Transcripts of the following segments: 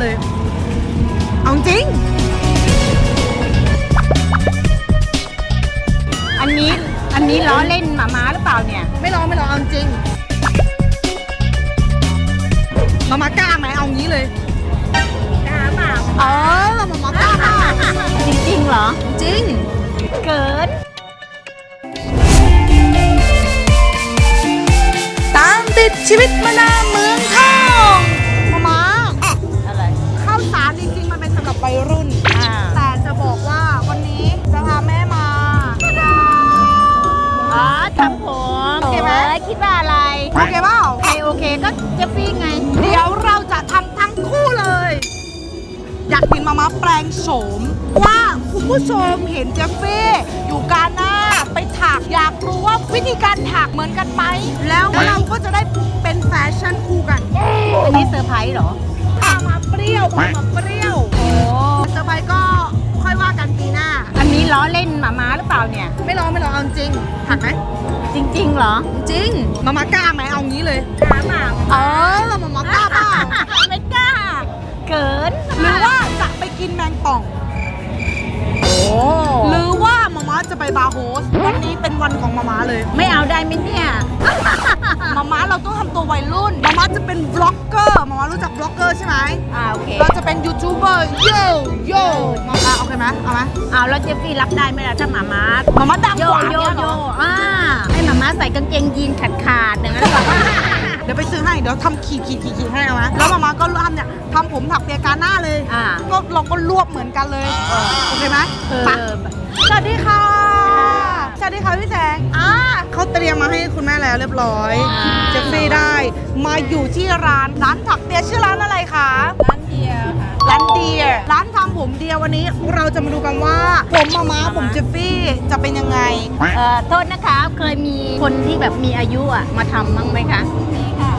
เลย เอาจริง อันนี้อันนี้ล้อเล่นหมาม้าหรือเปล่าเนี่ยไม่รอไม่รอเอาจริง มามากล้าไหมเอางี้เลยกล้าเปล่าเออมามากล้าเปล่าจริงๆเหรอ จริง เกิน ตามติดชีวิตมานาเมามาแปลงโฉมว่าคุณผู้ชมเห็นเจฟฟี่อยู่กาหน้าไปถักอยากรู้ว่าวิธีการถักเหมือนกันไหมแล้วเราก็จะได้เป็นแฟชั่นคู่กันอันนี้เซอร์ไพรส์เหรอพามาเปรี้ยวพามาเปรี้ยวโอ้สบายก็ค่อยว่ากันปีหน้า อันนี้ล้อเล่นหมาม้าหรือเปล่าเนี่ย ไม่รอไม่รอเอาจริงถักไหมจริงๆเหรอ จริงมามากล้าไหมเอางี้เลยกล้าเปล่าเออมามากล้าเปล่าไม่กล้า เกิน หรือว่าจะไปกินแมงป่อง โอ้หรือว่ามาม่าจะไปบาร์โฮสวันนี้เป็นวันของมาม่าเลยไม่เอาได้ไหมเนี่ย มาม่าเราต้องทำตัววัยรุ่นมาม่าจะเป็นบล็อกเกอร์มาม่ารู้จักบล็อกเกอร์ใช่ไหมอ่าโอเคเราจะเป็นยูทูบเบอร์โยโย่มาม่าโอเคไหมเอาไหมเอาแล้วเจฟฟี่รับได้ไหมล่ะถ้าหมาม้ามาม่าดังโยกว่าโยเนี่ยเหโยรออ่าให้หมาม้าใส่กางเกงยีนขาดขาดๆอย่างนั้นเหรอ เดี๋ยวไปซื้อให้เดี๋ยวทำขีดขีดขีดขีดให้เอาไหมแล้วมาม่าก็ทำเนี่ย ทำผมถักเปียกาหน้าเลย อ่า ก็เราก็รวบเหมือนกันเลย โอเคไหมเออไปสวัสดีค่ะ สวัสดีค่ะพี่แสงอ่าเขาเตรียมมาให้คุณแม่แล้วเรียบร้อยเจฟฟี่ได้ มาอยู่ที่ร้านร้านถักเปียชื่อร้านอะไรคะร้านเดียวค่ะ ร้านเดียร้านทำผมเดียวันนี้เราจะมาดูกันว่า ผมมาม้าผมเจฟฟี่จะเป็นยังไง เอ่อโทษนะคะเคยมีคนที่แบบมีอายุอะมาทำบ้างไหมคะมีค่ะ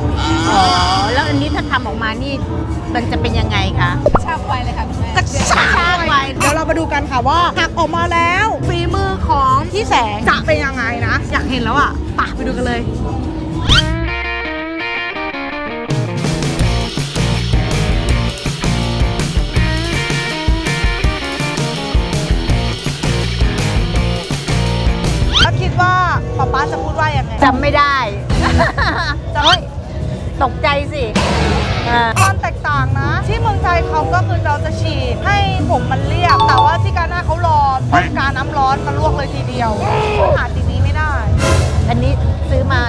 อ๋อแล้วอันนี้ถ้าทำออกมานี่มันจะเป็นยังไงคะชาบไวเลยค่ะคุณแม่กระชากไว้เดี๋ยวเรามาดูกันค่ะว่าหักออกมาแล้วฝีมือ ของพี่แสงจะเป็นยังไงนะ อยากเห็นแล้วอะปะไปดูกันเลยแล้วคิดว่าป๊าป๊าจะพูดว่ายังไงจำไม่ได้เฮ้ยตกใจสิเออความแตกต่างนะ ที่เมืองไทยเขาก็คือเราจะฉีดให้ผมมันเรียบ แต่ว่าที่กาหน้าเขา อนมาลวกเลยทีเดียวหาทีนี้ไม่ได้ อันนี้ซื้อมา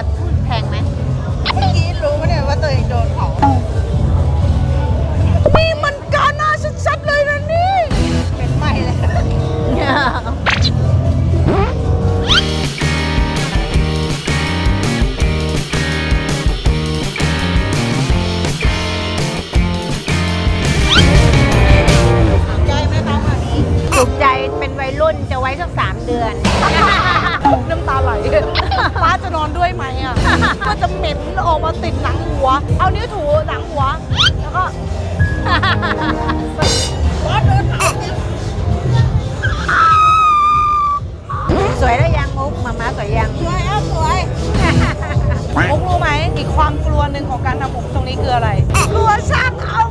สักสามเดือน น้ำตาไหลป้าจะนอนด้วยไหมอะ ก็จะเหม็นออกมาติดหนังหัว เอานิ้วถูหนังหัว แล้วก็ป้าเดินหาสวยแล้วยังมุกมาม้าสวยยังสวยอะสวยมุกรู้ไหมอีกความกลัวหนึ่งของการทำผมตรงนี้คืออะไร กลัวช่างเอา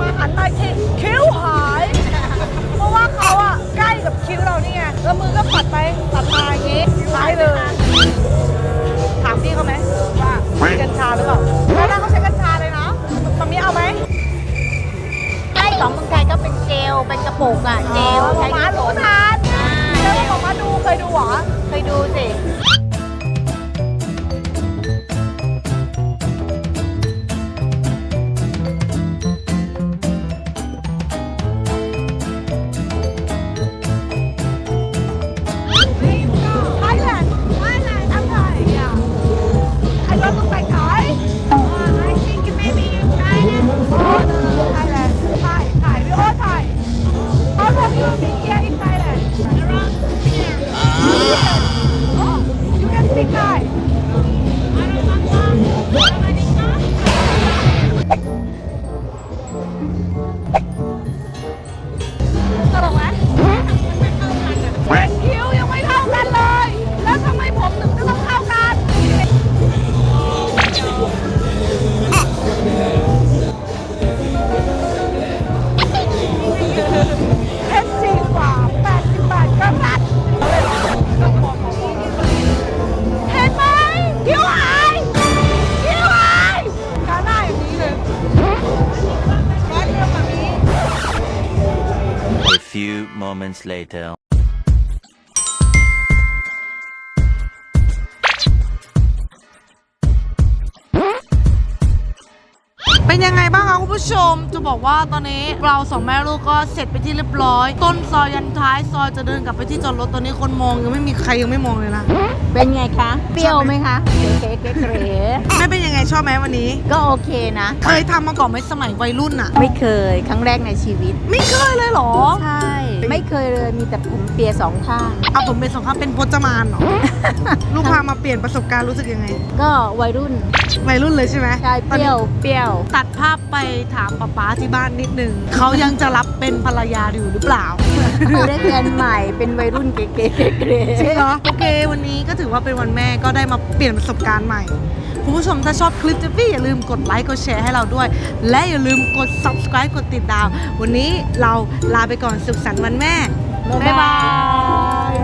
มาหันมาอีกทีคิ้วหาย เพราะว่าเขาอะใกล้กับคิ้วเรานี่ไงแล้วมือก็ปัดไปปัดมาอย่างงี้หายเลยถามพี่เขาไหมว่ามีกัญชาหรือเปล่าแล้วนั่นเขาใช้กัญชาเลยนะมันมีเอาไหมใช่ของเมืองไทยก็เป็นเจลเป็นกระปุกอะเจลอ๋อใช้หมาหนูทานอ่าเดี๋ยวผมมาดูเคยดูเหรอเคยดูสิ moments later. เป็นยังไงบ้างคะคุณผู้ชม จะบอกว่าตอนนี้เราสองแม่ลูกก็เสร็จไปที่เรียบร้อย ต้นซอยยันท้ายซอยจะเดินกลับไปที่จอดรถตอนนี้คนมองยังไม่มีใครยังไม่มองเลยนะ เป็นไงคะ เปรี้ยวไหมคะเก๋เก๋เก๋เก๋แม่เป็นยังไงชอบไหมวันนี้ ก็โอเคนะ เคยทำมาก่อนไหมสมัยวัยรุ่นอะไม่เคย ครั้งแรกในชีวิต ไม่เคยเลยเหรอ ใช่ ไม่เคยเลยมีแต่ผมเปียสองข้างเอาผมเป็นสองข้างเป็นพจมานเหรอ ลูกพามาเปลี่ยนประสบการณ์รู้สึกยังไง ก็วัยรุ่นวัยรุ่นเลยใช่ไหมใช่เปตอนรี้นี้ยวเปรี้ยว ตัดภาพไปถามป๊าป๊าที่บ้านนิดนึงเขายังจะรับเป็นภรรยาอยู่หรือเปล่าได้แฟนใหม่เป็นวัยรุ่นเก๋เก๋เก๋เก๋จริงเหรอโอเค วันนี้ก็ถือว่าเป็นวันแม่ก็ได้มาเปลี่ยนประสบการณ์ใหม่ คุณผู้ชมถ้าชอบคลิปเจฟพี่อย่าลืมกดไลค์กดแชร์ให้เราด้วย และอย่าลืมกด subscribe กดติดตาม วันนี้เราลาไปก่อนสุขสันต์วันแม่บ๊ายบาย